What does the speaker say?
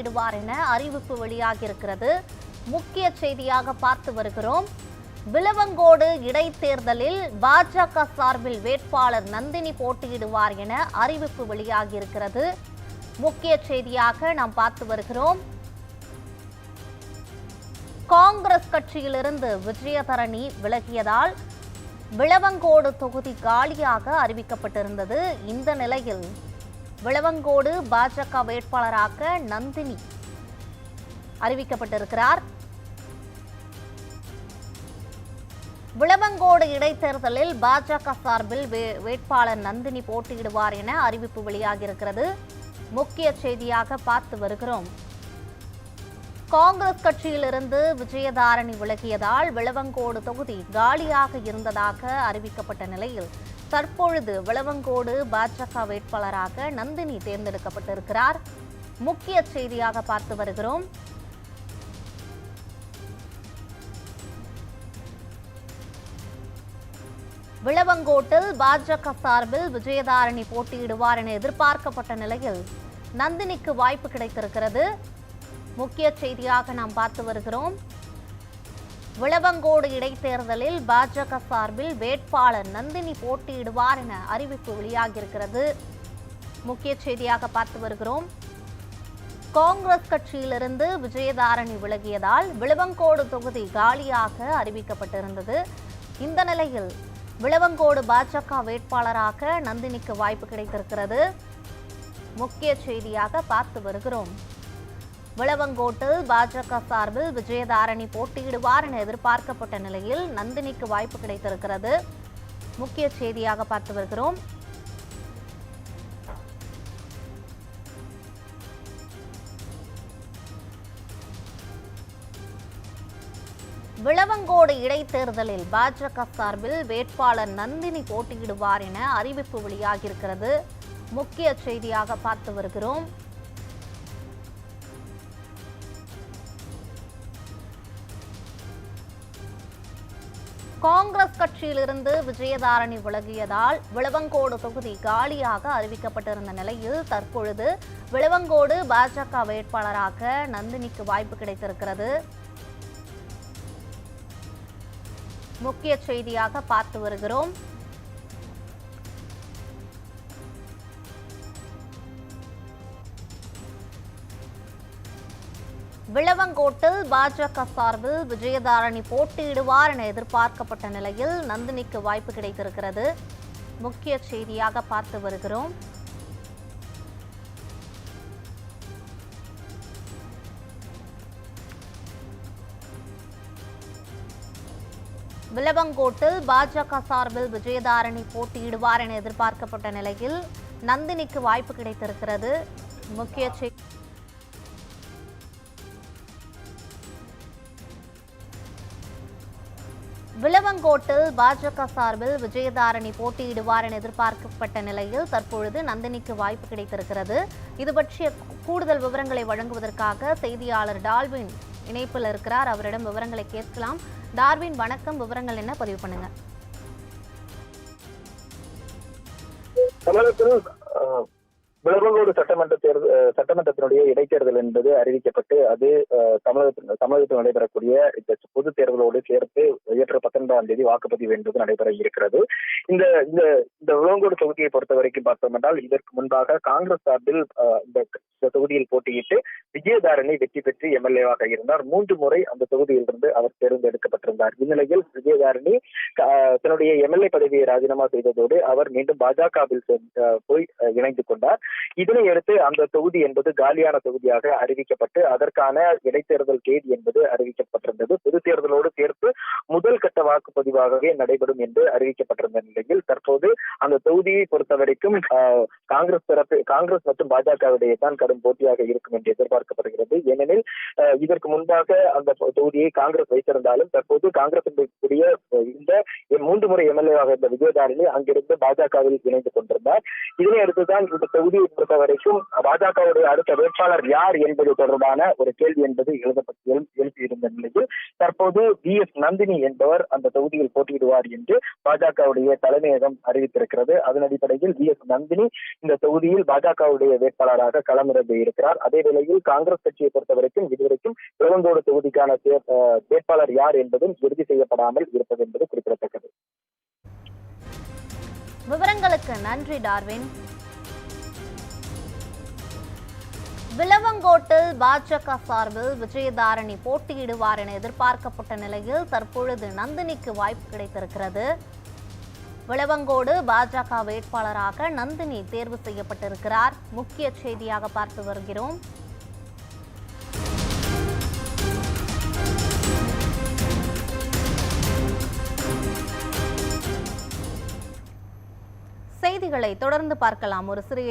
போட்டியிடுவார் என அறிவிப்பு வெளியாகியிருக்கிறது. முக்கிய செய்தியாக பார்த்து வருகிறோம். விலவங்கோடு இடைத்தேர்தலில் பாஜக சார்பில் வேட்பாளர் நந்தினி போட்டியிடுவார் என அறிவிப்பு வெளியாகியிருக்கிறது. முக்கிய செய்தியாக நாம் பார்த்து வருகிறோம். காங்கிரஸ் கட்சியிலிருந்து விஜயதரணி விலகியதால் விளவங்கோடு தொகுதி காலியாக அறிவிக்கப்பட்டிருந்தது. இந்த நிலையில் விளவங்கோடு பாஜக வேட்பாளராக நந்தினி அறிவிக்கப்பட்டிருக்கிறார். விளவங்கோடு இடைத்தேர்தலில் பாஜக சார்பில் வே- வேட்பாளர் நந்தினி போட்டியிடுவார் என அறிவிப்பு வெளியாகியிருக்கிறது. முக்கிய செய்தியாக பார்த்து வருகிறோம். காங்கிரஸ் கட்சியிலிருந்து விஜயதாரணி விலகியதால் விளவங்கோடு தொகுதி காலியாக இருந்ததாக அறிவிக்கப்பட்ட நிலையில் தற்பொழுது விளவங்கோடு பாஜக வேட்பாளராக நந்தினி தேர்ந்தெடுக்கப்பட்டிருக்கிறார். முக்கிய செய்தியாக பார்த்து வருகிறோம். விளவங்கோட்டில் பாஜக சார்பில் விஜயதாரணி போட்டியிடுவார் என எதிர்பார்க்கப்பட்ட நிலையில் நந்தினிக்கு வாய்ப்பு கிடைத்திருக்கிறது. முக்கிய செய்தியாக நாம் பார்த்து வருகிறோம். விளவங்கோடு இடைத்தேர்தலில் பாஜக சார்பில் வேட்பாளர் நந்தினி போட்டியிடுவார் என அறிவிப்பு வெளியாகியிருக்கிறது. முக்கிய செய்தியாக பார்த்து வருகிறோம். காங்கிரஸ் கட்சியிலிருந்து விஜயதாரணி விலகியதால் விளவங்கோடு தொகுதி காலியாக அறிவிக்கப்பட்டிருந்தது. இந்த நிலையில் விளவங்கோடு பாஜக வேட்பாளராக நந்தினிக்கு வாய்ப்பு கிடைத்திருக்கிறது. முக்கிய செய்தியாக பார்த்து வருகிறோம். விளவங்கோட்டில் பாஜக சார்பில் விஜயதாரணி போட்டியிடுவார் என எதிர்பார்க்கப்பட்ட நிலையில் நந்தினிக்கு வாய்ப்பு கிடைத்திருக்கிறது. முக்கிய செய்தியாக பார்த்து வருகிறோம். விளவங்கோடு இடைத்தேர்தலில் பாஜக சார்பில் வேட்பாளர் நந்தினி போட்டியிடுவார் என அறிவிப்பு வெளியாகியிருக்கிறது. முக்கிய செய்தியாக பார்த்து வருகிறோம். காங்கிரஸ் கட்சியிலிருந்து விஜயதாரணி விலகியதால் விளவங்கோடு தொகுதி காலியாக அறிவிக்கப்பட்டிருந்த நிலையில் தற்பொழுது விளவங்கோடு பாஜக வேட்பாளராக நந்தினிக்கு வாய்ப்பு கிடைத்திருக்கிறது. முக்கிய செய்தியாக பார்த்து வருகிறோம். விளவங்கோட்டில் பாஜக சார்பில் விஜயதாரணி போட்டியிடுவார் என எதிர்பார்க்கப்பட்ட நிலையில் நந்தினிக்கு வாய்ப்பு கிடைத்திருக்கிறது. முக்கிய செய்தியாக பார்த்து வருகிறோம். விளவங்கோட்டில் பாஜக சார்பில் விஜயதாரணி போட்டியிடுவார் என எதிர்பார்க்கப்பட்ட நிலையில் நந்தினிக்கு வாய்ப்பு கிடைத்திருக்கிறது. முக்கிய செய்தி விளவங்கோட்டில் பாஜக சார்பில் விஜயதாரணி போட்டியிடுவார் என எதிர்பார்க்கப்பட்ட நிலையில் தற்பொழுது நந்தினிக்கு வாய்ப்பு கிடைத்திருக்கிறது. இது பற்றிய கூடுதல் விவரங்களை வழங்குவதற்காக செய்தியாளர் டால்வின் இணைப்பில் இருக்கிறார். அவரிடம் விவரங்களை கேட்கலாம். டார்வின் வணக்கம். விவரங்கள் என்ன? பதிவு பண்ணுங்க. தமிழகத்தில் சட்டமன்ற தேர்தல் சட்டமன்றத்தினுடைய இடைத்தேர்தல் என்பது அறிவிக்கப்பட்டு அது தமிழகத்தில் தமிழகத்தில் நடைபெறக்கூடிய இந்த பொது தேர்தலோடு சேர்த்து ஏற்ற பத்தொன்பதாம் தேதி வாக்குப்பதிவு என்பது நடைபெற இருக்கிறது. இந்த இந்த இந்த விளவங்கோடு தொகுதியை பொறுத்த வரைக்கும் பார்த்தோம் என்றால் இதற்கு முன்பாக காங்கிரஸ் சார்பில் இந்த தொகுதியில் போட்டியிட்டு விஜயதாரணி வெற்றி பெற்று எம்எல்ஏவாக இருந்தார். மூன்று முறை அந்த தொகுதியிலிருந்து அவர் தேர்ந்தெடுக்கப்பட்டிருந்தார். இந்நிலையில் விஜயதாரணி தன்னுடைய எம்எல்ஏ பதவியை ராஜினாமா செய்ததோடு அவர் மீண்டும் பாஜகவில் போய் இணைந்து கொண்டார். இதனை அடுத்து அந்த தொகுதி என்பது காலியான தொகுதியாக அறிவிக்கப்பட்டு அதற்கான இடைத்தேர்தல் தேதி என்பது அறிவிக்கப்பட்டிருந்தது. பொது தேர்தலோடு சேர்த்து முதல் கட்ட வாக்குப்பதிவாகவே நடைபெறும் என்று அறிவிக்கப்பட்டிருந்த நிலையில் தற்போது அந்த தொகுதியை பொறுத்த வரைக்கும் காங்கிரஸ் தரப்பு காங்கிரஸ் மற்றும் பாஜகவிடையே தான் கடும் போட்டியாக இருக்கும் என்று எதிர்பார்க்கப்படுகிறது. ஏனெனில் இதற்கு முன்பாக அந்த தொகுதியை காங்கிரஸ் வைத்திருந்தாலும் தற்போது காங்கிரஸ் கூடிய இந்த மூன்று முறை எம்எல்ஏவாக இருந்த விஜயதாரணி அங்கிருந்து பாஜகவில் இணைந்து கொண்டிருந்தார். இதனை அடுத்துதான் இந்த தொகுதி தொகுதியை பொறுத்த வரைக்கும் பாஜகவுடைய அடுத்த வேட்பாளர் யார் என்பது தொடர்பான ஒரு கேள்வி என்பது எழுதப்பட்டு எழு- எழுப்பியிருந்த நிலையில் தற்போது பி எஸ் நந்தினி என்பவர் அந்த தொகுதியில் போட்டியிடுவார் என்று பாஜகவுடைய தலைமையகம் அறிவித்திருக்கிறது. அதன் அடிப்படையில் பி எஸ் நந்தினி இந்த தொகுதியில் பாஜகவுடைய வேட்பாளராக களமிறந்து இருக்கிறார். அதே வேளையில் காங்கிரஸ் கட்சியை பொறுத்த வரைக்கும் இதுவரைக்கும் இளவங்கோடு தொகுதிக்கான வேட்பாளர் யார் என்பதும் இறுதி செய்யப்படாமல் இருப்பது என்பது குறிப்பிடத்தக்கது. விவரங்களுக்கு நன்றி டார்வின். விலவங்கோட்டில் பாஜக சார்பில் விஜயதாரணி போட்டியிடுவார் என எதிர்பார்க்கப்பட்ட நிலையில் தற்பொழுது நந்தினிக்கு வாய்ப்பு கிடைத்திருக்கிறது. விளவங்கோடு பாஜக வேட்பாளராக நந்தினி தேர்வு செய்யப்பட்டிருக்கிறார். முக்கிய செய்தியாக பார்த்து வருகிறோம். செய்திகளை தொடர்ந்து பார்க்கலாம். ஒரு சிறிய